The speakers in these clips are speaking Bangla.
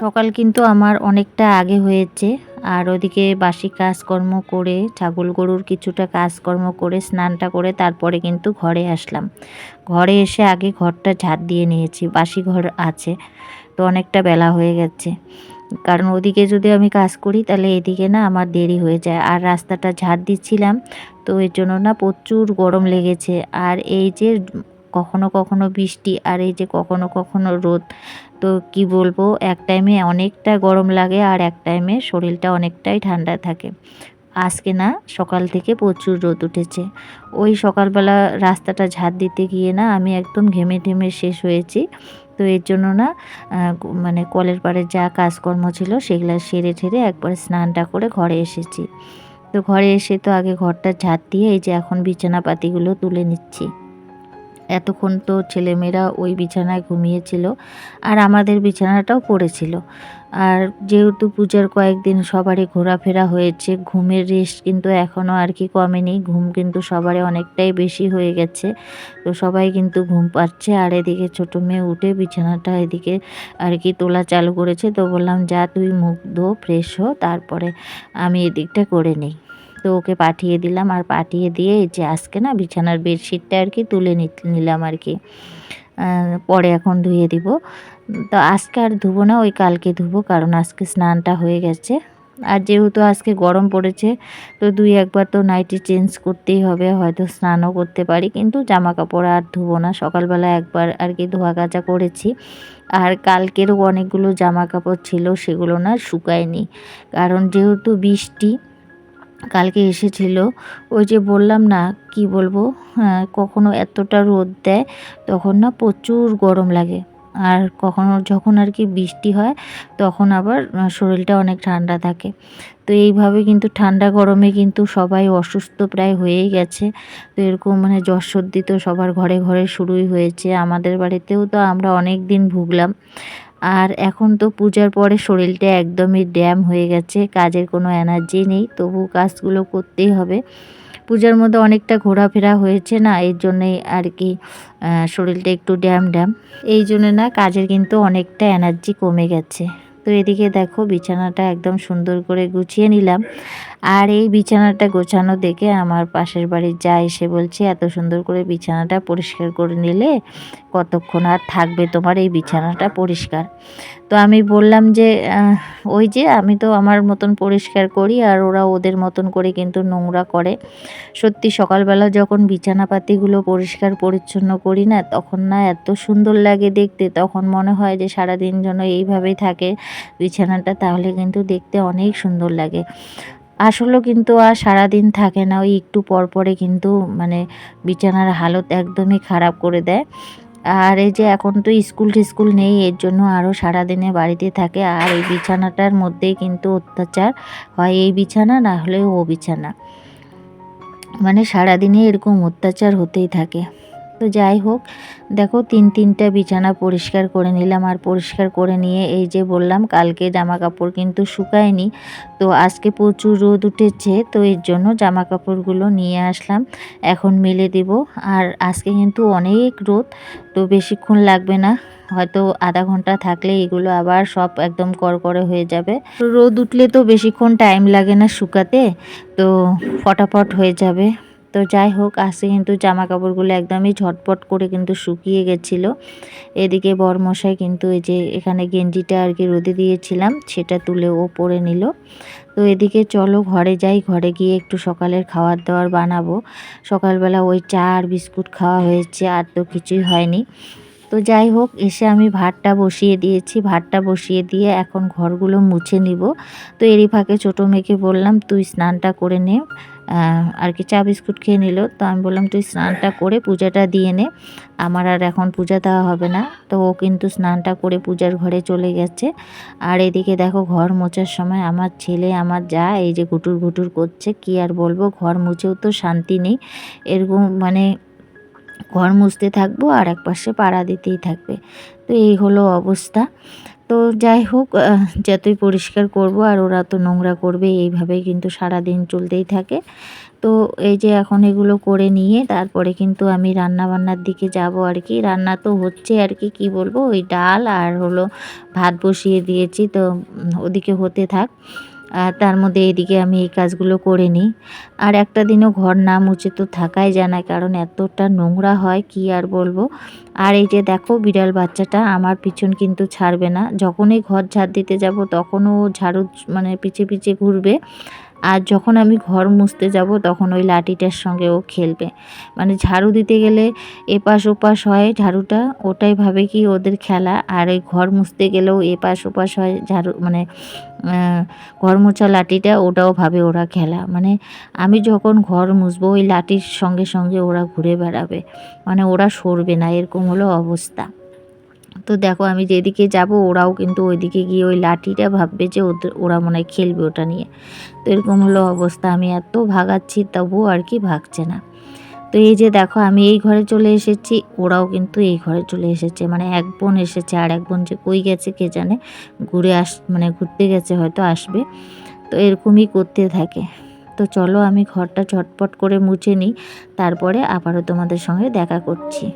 সকাল কিন্তু আমার অনেকটা আগে হয়েছে। আর ওদিকে বাসি কাজকর্ম করে, ছাগল গরুর কিছুটা কাজকর্ম করে, স্নানটা করে তারপরে কিন্তু ঘরে আসলাম। ঘরে এসে আগে ঘরটা ঝাড় দিয়ে নিয়েছি, বাসি ঘর আছে, তো অনেকটা বেলা হয়ে গেছে। কারণ ওদিকে যদি আমি কাজ করি, তাহলে এদিকে না আমার দেরি হয়ে যায়। আর রাস্তাটা ঝাড় দিচ্ছিলাম, তো এর জন্য না প্রচুর গরম লেগেছে। আর এই যে কখনো কখনো বৃষ্টি আর এই যে কখনো কখনো রোদ। তো কি বলব, এক টাইমে অনেকটা গরম লাগে আর এক টাইমে শরীরটা অনেকটাই ঠান্ডা থাকে। আজকে না সকাল থেকে প্রচুর রোদ উঠেছে। ওই সকালবেলা রাস্তাটা ঝাড় দিতে গিয়ে না আমি একদম ঘেমে টেমে শেষ হয়েছি। তো এর জন্য না মানে কলের পাড়ে যা কাজকর্ম ছিল সেগুলো সেরে ঠেরে একবার স্নানটা করে ঘরে এসেছি। তো ঘরে এসে তো আগে ঘরটা ঝাড় দিয়ে এই যে এখন বিছানাপাতিগুলো তুলে নিচ্ছি। এতক্ষণ তো ছেলেমেয়েরা ওই বিছানায় ঘুমিয়েছিল আর আমাদের বিছানাটাও পড়েছিল। আর যেহেতু পূজার কয়েকদিন সবারই ঘোরাফেরা হয়েছে, ঘুমের রেস্ট কিন্তু এখনও আর কি কমেনি, ঘুম কিন্তু সবারই অনেকটাই বেশি হয়ে গেছে। তো সবাই কিন্তু ঘুম পাচ্ছে আর এদিকে ছোটো মেয়ে উঠে বিছানাটা এদিকে আর কি তোলা চালু করেছে। তো বললাম, যা তুই মুখ ধো, ফ্রেশ হো, তারপরে আমি এদিকটা করে নিই। তো ওকে পাঠিয়ে দিলাম। আর পাঠিয়ে দিয়ে যে আজকে না বিছানার বেডশিটটা আর কি তুলে নিলাম আর কি। পরে এখন ধুয়ে দিব। তো আজকে আর ধুবো না, ওই কালকে ধুবো, কারণ আজকে স্নানটা হয়ে গেছে। আর যেহেতু আজকে গরম পড়েছে, তো দুই একবার তো নাইটি চেঞ্জ করতেই হবে, হয়তো স্নানও করতে পারি। কিন্তু জামা কাপড় আর ধুবো না, সকালবেলা একবার আর কি ধোয়া কাচা করেছি। আর কালকেরও অনেকগুলো জামা কাপড় ছিল, সেগুলো না শুকায়নি। কারণ যেহেতু বৃষ্টি কালকে এসেছিল। ওই যে বললাম না কি বলব? হ্যাঁ, কখনো এতটা রোদ দেয় তখন না প্রচুর গরম লাগে। আর কখনো যখন আর কি বৃষ্টি হয় তখন আবার শরীরটা অনেক ঠান্ডা থাকে। তো এইভাবে কিন্তু ঠান্ডা গরমে কিন্তু সবাই অসুস্থ প্রায় হয়েই গেছে। তো এরকম মানে জ্বর সর্দি তো সবার ঘরে ঘরে শুরুই হয়েছে। আমাদের বাড়িতেও তো আমরা অনেক দিন ভুগলাম। আর এখন তো পূজার পরে শরীরটা একদমই ড্যাম হয়ে গেছে, কাজের কোনো এনার্জি নেই, তবু কাজগুলো করতেই হবে। পূজার মধ্যে অনেকটা ঘোরাফেরা হয়েছে না, এর জন্যেই আর কি শরীরটা একটু ড্যাম ড্যাম। এই জন্য না কাজের কিন্তু অনেকটা এনার্জি কমে গেছে। তো এদিকে দেখো বিছানাটা একদম সুন্দর করে গুছিয়ে নিলাম। আর এই বিছানাটা গোছানো দেখে আমার পাশের বাড়ির যা এসে বলছে, এত সুন্দর করে বিছানাটা পরিষ্কার করে নিলে কতক্ষণ আর থাকবে তোমার এই বিছানাটা পরিষ্কার? তো আমি বললাম যে ওই যে আমি তো আমার মতন পরিষ্কার করি আর ওরা ওদের মতন করে কিন্তু নোংরা করে। সত্যি সকালবেলা যখন বিছানাপাতিগুলো পরিষ্কার পরিচ্ছন্ন করি না, তখন না এত সুন্দর লাগে দেখতে। তখন মনে হয় যে সারাদিন যেন এইভাবেই থাকে বিছানাটা, তাহলে কিন্তু দেখতে অনেক সুন্দর লাগে। আসলেও কিন্তু আর সারাদিন থাকে না, ওই একটু পর পরে কিন্তু মানে বিছানার হালত একদমই খারাপ করে দেয়। আর এই যে এখন তো স্কুল টিস্কুল নেই, এর জন্য আরও সারাদিনে বাড়িতে থাকে, আর এই বিছানাটার মধ্যেই কিন্তু অত্যাচার হয়, এই বিছানা না হলে ও বিছানা। মানে সারাদিনে এরকম অত্যাচার হতেই থাকে। তো যাই হোক, দেখো তিন তিনটা বিছানা পরিষ্কার করে নিলাম আর পরিষ্কার করে নিয়ে এই যে বললাম, কালকে জামা কাপড় কিন্তু শুকায়নি। তো আজকে প্রচুর রোদ উঠেছে, তো এর জন্য জামা কাপড়গুলো নিয়ে আসলাম। এখন মেলে দেব, আর আজকে কিন্তু অনেক রোদ, তো বেশিক্ষণ লাগবে না। হয়তো আধা ঘণ্টা থাকলে এগুলো আবার সব একদম করকরে হয়ে যাবে। রোদ উঠলে তো বেশিক্ষণ টাইম লাগে না শুকাতে, তো ফটাফট হয়ে যাবে। তো যাই হোক আজকে কিন্তু জামা কাপড়গুলো একদমই ঝটপট করে কিন্তু শুকিয়ে গেছিল। এদিকে বরমশাই কিন্তু এই যে এখানে গেঞ্জিটা আর কি রোদে দিয়েছিলাম, সেটা তুলে ও পরে নিল। তো এদিকে চলো ঘরে যাই, ঘরে গিয়ে একটু সকালের খাবার দাবার বানাবো। সকালবেলা ওই চা আর বিস্কুট খাওয়া হয়েছে, আর তো কিছুই হয়নি। তো যাই হোক, এসে আমি ভাতটা বসিয়ে দিয়েছি। ভাতটা বসিয়ে দিয়ে এখন ঘরগুলো মুছে নিব। তো এরই ফাঁকে ছোটো মেয়েকে বললাম, তুই স্নানটা করে নে। আর কি চা বিস্কুট খেয়ে নিল। তো আমি বললাম, তুই স্নানটা করে পূজাটা দিয়ে নে। আমার আর এখন পূজা দেওয়া হবে না। তো ও কিন্তু স্নানটা করে পূজার ঘরে চলে গেছে। আর এদিকে দেখো, ঘর মোছার সময় আমার ছেলে, আমার যা, এই যে ঘুটুর ঘুটুর করছে, কি আর বলব? ঘর মুছেও তো শান্তি নেই। এরকম মানে ঘর মুছতে থাকব আর এক পাশে পাড়া দিতেই থাকবে। তো এই হলো অবস্থা। তো যাই হোক যতই পরিষ্কার করব আর ওরা তো নোংরা করবে এইভাবেই কিন্তু সারা দিন চলতেই থাকে। তো এই যে এখন এগুলো করে নিয়ে তারপরে কিন্তু আমি রান্না বান্নার দিকে যাব আর কি। রান্না তো হচ্ছে আর কি কি বলব? ওই ডাল আর হলো ভাত বসিয়ে দিয়েছি, তো ওদিকে হতে থাক। আর তার মধ্যে এদিকে আমি এই কাজগুলো করে নিই। আর একটা দিনও ঘর না মুছে তো থাকাই যায় না, কারণ এতটা নোংরা হয়, কি আর বলব? আর এই যে দেখো বিড়াল বাচ্চাটা, আমার পিছন কিন্তু ছাড়বে না। যখনই ঘর ঝাড় দিতে যাব, তখনও ও ঝাড়ু মানে পিছে পিছে ঘুরবে। আর যখন আমি ঘর মুছতে যাব, তখন ওই লাঠিটার সঙ্গে ও খেলবে। মানে ঝাড়ু দিতে গেলে এপাশ ওপাশ হয় ঝাড়ুটা, ওটাই ভাবে কি ওদের খেলা। আর ওই ঘর মুছতে গেলেও এপাশ ওপাশ হয় ঝাড়ু মানে ঘর মোছা লাঠিটা ওটাও ভাবে ওরা খেলা। মানে আমি যখন ঘর মুছবো, ওই লাঠির সঙ্গে সঙ্গে ওরা ঘুরে বেড়াবে। মানে ওরা সরবে না, এরকম হলো অবস্থা। তো দেখো, আমি যেদিকে যাব, ওরাও কিন্তু ওইদিকে গিয়ে ওই লাঠিটা ভাববে যে ওদের ওরা মনে হয় খেলবে ওটা নিয়ে। তো এরকম হলো অবস্থা। আমি এত ভাগাচ্ছি, তবুও আর কি ভাগছে না। তো এই যে দেখো, আমি এই ঘরে চলে এসেছি, ওরাও কিন্তু এই ঘরে চলে এসেছে। মানে এক বোন এসেছে, আর এক বোন যে কই গেছে কে জানে? ঘুরে আস মানে ঘুরতে গেছে হয়তো, আসবে। তো এরকমই করতে থাকে। তো চলো, আমি ঘরটা ঝটপট করে মুছে নিই, তারপরে আবারও তোমাদের সঙ্গে দেখা করছি।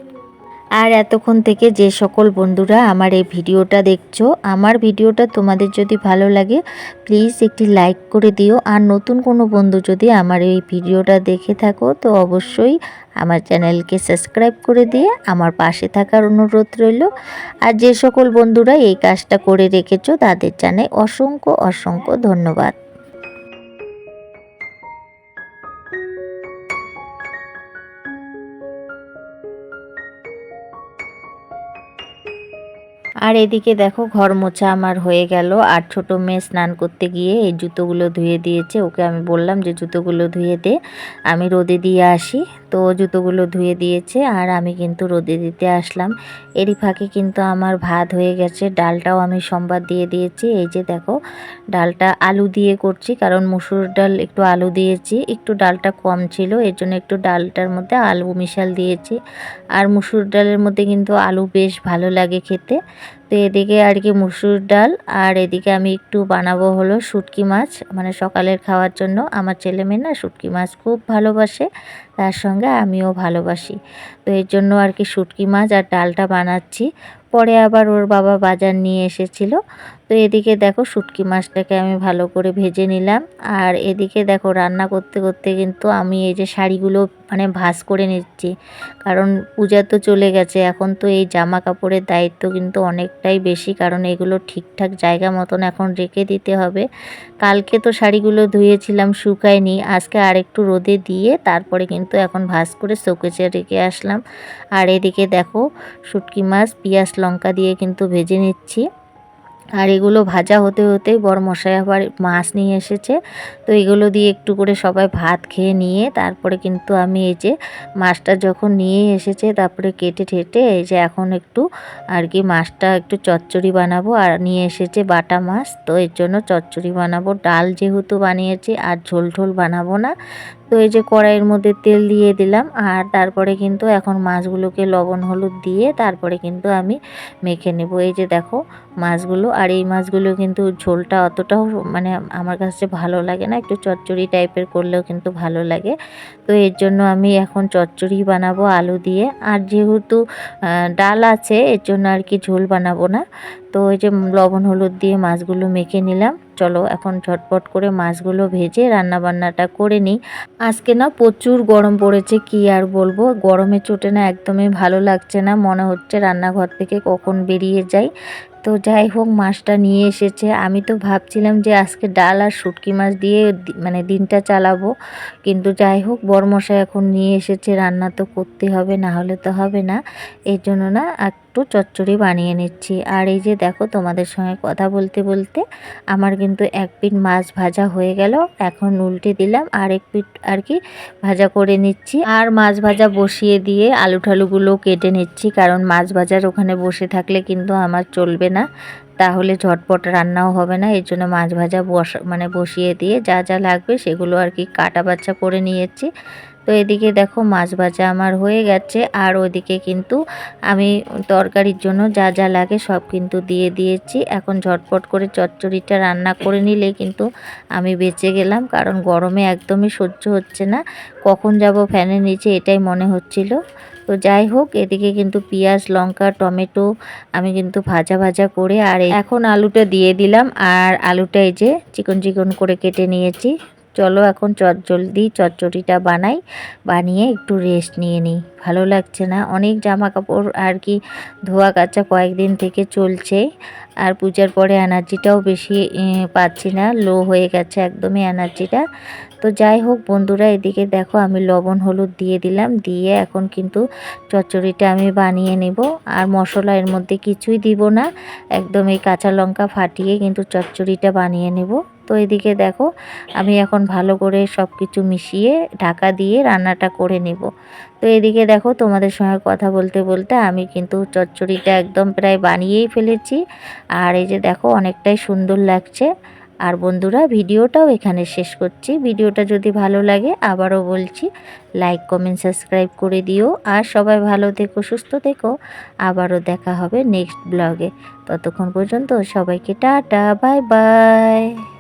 আর এতক্ষণ থেকে যে সকল বন্ধুরা আমার এই ভিডিওটা দেখছ, আমার ভিডিওটা তোমাদের যদি ভালো লাগে প্লিজ একটি লাইক করে দিও। আর নতুন কোনো বন্ধু যদি আমার এই ভিডিওটা দেখে থাকো, তো অবশ্যই আমার চ্যানেলকে সাবস্ক্রাইব করে দিয়ে আমার পাশে থাকার অনুরোধ রইল। আর যে সকল বন্ধুরা এই কাজটা করে রেখেছো, তাদের জানাই অসংখ্য অসংখ্য ধন্যবাদ। আর এদিকে দেখো ঘর মোছা আমার হয়ে গেল। আর ছোট মেয়ে স্নান করতে গিয়ে এই জুতোগুলো ধুয়ে দিয়েছে। ওকে আমি বললাম যে, জুতোগুলো ধুয়ে দে। আমি রোদে দিয়ে আসি। তো জুতোগুলো ধুয়ে দিয়েছে আর আমি কিন্তু রোদে দিতে আসলাম। এরই ফাঁকে কিন্তু আমার ভাত হয়ে গেছে, ডালটাও আমি সম্বাদ দিয়ে দিয়েছি। এই যে দেখো, ডালটা আলু দিয়ে করছি, কারণ মুসুর ডাল একটু আলু দিয়েছি, একটু ডালটা কম ছিল, এর জন্য একটু ডালটার মধ্যে আলু মিশাল দিয়েছি। আর মুসুর ডালের মধ্যে কিন্তু আলু বেশ ভালো লাগে খেতে। তো এদিকে আর কি মুসুর ডাল, আর এদিকে আমি একটু বানাবো হলো শুটকি মাছ মানে সকালের খাওয়ার জন্য। আমার ছেলে মেয়ে না শুটকি মাছ খুব ভালোবাসে, তার সঙ্গে আমিও ভালোবাসি। এর জন্য আর কি শুটকি মাছ আর ডালটা বানাচ্ছি। পরে আবার ওর বাবা বাজার নিয়ে এসেছিল। তো এদিকে দেখো শুটকি মাছটাকে আমি ভালো করে ভেজে নিলাম। আর এদিকে দেখো রান্না করতে করতে কিন্তু আমি এই যে শাড়িগুলো মানে ভাঁজ করে নিচ্ছি। কারণ পূজা তো চলে গেছে, এখন তো এই জামা কাপড়ের দায়িত্ব কিন্তু অনেকটাই বেশি। কারণ এগুলো ঠিকঠাক জায়গা মতন এখন রেখে দিতে হবে। কালকে তো শাড়িগুলো ধুয়েছিলাম, শুকায়নি। আজকে আর একটু রোদে দিয়ে তারপরে কিন্তু এখন ভাঁজ করে শোকেচে রেখে আসলাম। আর এদিকে দেখো, শুটকি মাছ, পেঁয়াজ, লঙ্কা দিয়ে কিন্তু ভেজে নিচ্ছি। আর এগুলো ভাজা হতে হতেই বড় মশাই আবার মাছ নিয়ে এসেছে। তো এগুলো দিয়ে একটু করে সবাই ভাত খেয়ে নিয়ে তারপরে কিন্তু আমি এই যে মাছটা যখন নিয়ে এসেছে, তারপরে কেটে ঠেটে এই যে এখন একটু আর কি মাছটা একটু চচ্চড়ি বানাবো। আর নিয়ে এসেছে বাটা মাছ, তো এর জন্য চচ্চড়ি বানাবো। ডাল যেহেতু বানিয়েছি, আর ঝোল ঝোল বানাবো না। তো এই যে কড়াইয়ের মধ্যে তেল দিয়ে দিলাম আর তারপরে কিন্তু এখন মাছগুলোকে লবণ হলুদ দিয়ে তারপরে কিন্তু আমি মেখে নেব। এই যে দেখো মাছগুলো আর এই মাছগুলো কিন্তু ঝোলটা অতটাও মানে আমার কাছে ভালো লাগে না, একটু চচ্চড়ি টাইপের করলেও কিন্তু ভালো লাগে। তো এর জন্য আমি এখন চচ্চড়ি বানাবো আলু দিয়ে। আর যেহেতু ডাল আছে, এর জন্য আর কি ঝোল বানাবো না। তো ওই যে লবণ হলুদ দিয়ে মাছগুলো মেখে নিলাম। চলো এখন ঝটপট করে মাছগুলো ভেজে রান্না বান্নাটা করে নিই। আজকে না প্রচুর গরম পড়েছে, কি আর বলব? গরমে চোটে না একদমই ভালো লাগছে না, মনে হচ্ছে রান্নাঘর থেকে কখন বেরিয়ে যাই। তো যাই হোক, মাছটা নিয়ে এসেছে। আমি তো ভাবছিলাম যে আজকে ডাল আর শুটকি মাছ দিয়ে মানে দিনটা চালাবো। কিন্তু যাই হোক, বরমশাই এখন নিয়ে এসেছে, রান্না তো করতে হবে, না হলে তো হবে না। এর জন্য না একটু চচ্চড়ি বানিয়ে নিচ্ছি। আর এই যে দেখো তোমাদের সঙ্গে কথা বলতে বলতে আমার কিন্তু এক পিঠ মাছ ভাজা হয়ে গেল। এখন উল্টে দিলাম আর এক পিঠ আর কি ভাজা করে নিচ্ছি। আর মাছ ভাজা বসিয়ে দিয়ে আলু ঠালুগুলো কেটে নিচ্ছি কারণ মাছ ভাজার ওখানে বসে থাকলে কিন্তু আমার চলবে না। তাহলে ঝটপট রান্নাও হবে না। এর জন্য মাছ ভাজা বসা মানে বসিয়ে দিয়ে যা যা লাগবে সেগুলো আর কি কাটা বাচ্চা করে নিয়েছি। তো এদিকে দেখো মাছ ভাজা আমার হয়ে গেছে, আর ওদিকে কিন্তু আমি তরকারির জন্য যা যা লাগে সব কিন্তু দিয়ে দিয়েছি। এখন ঝটপট করে চচ্চড়িটা রান্না করে নিলে কিন্তু আমি বেঁচে গেলাম, কারণ গরমে একদমই সহ্য হচ্ছে না। কখন যাব ফ্যানের নিচে এটাই মনে হচ্ছিল। তো যাই হোক, এদিকে কিন্তু পেঁয়াজ, লঙ্কা, টমেটো আমি কিন্তু ভাজা ভাজা করে, আর এখন আলুটা দিয়ে দিলাম, আর আলুটা এই যে চিকন চিকন করে কেটে নিয়েছি। চলো এখন চট জলদি চচ্চড়িটা বানাই, বানিয়ে একটু রেস্ট নিয়ে নিই। ভালো লাগছে না। অনেক জামা কাপড় আর কি ধোয়া কাচা কয়েকদিন থেকে চলছে, আর পূজার পরে এনার্জিটাও বেশি পাচ্ছি না। লো হয়ে গেছে একদমই এনার্জিটা। তো যাই হোক বন্ধুরা, এদিকে দেখো আমি লবণ হলুদ দিয়ে দিলাম, দিয়ে এখন কিন্তু চচ্চড়িটা আমি বানিয়ে নেব। আর মশলা এর মধ্যে কিছুই দিব না। একদম এই কাঁচা লঙ্কা ফাটিয়ে কিন্তু চচ্চড়িটা বানিয়ে নেব। তো এদিকে দেখো, আমি এখন ভালো করে সব কিছু মিশিয়ে ঢাকা দিয়ে রান্নাটা করে নেব। তো এদিকে দেখো, তোমাদের সঙ্গে কথা বলতে বলতে আমি কিন্তু চচ্চড়িটা একদম প্রায় বানিয়েই ফেলেছি। আর এই যে দেখো, অনেকটাই সুন্দর লাগছে। আর বন্ধুরা, ভিডিওটাও এখানে শেষ করছি। ভিডিওটা যদি ভালো লাগে, আবারও বলছি, লাইক, কমেন্ট, সাবস্ক্রাইব করে দিও। আর সবাই ভালো থেকো, সুস্থ থেকো। আবারও দেখা হবে নেক্সট ব্লগে। ততক্ষণ পর্যন্ত সবাইকে টাটা, বাই বাই।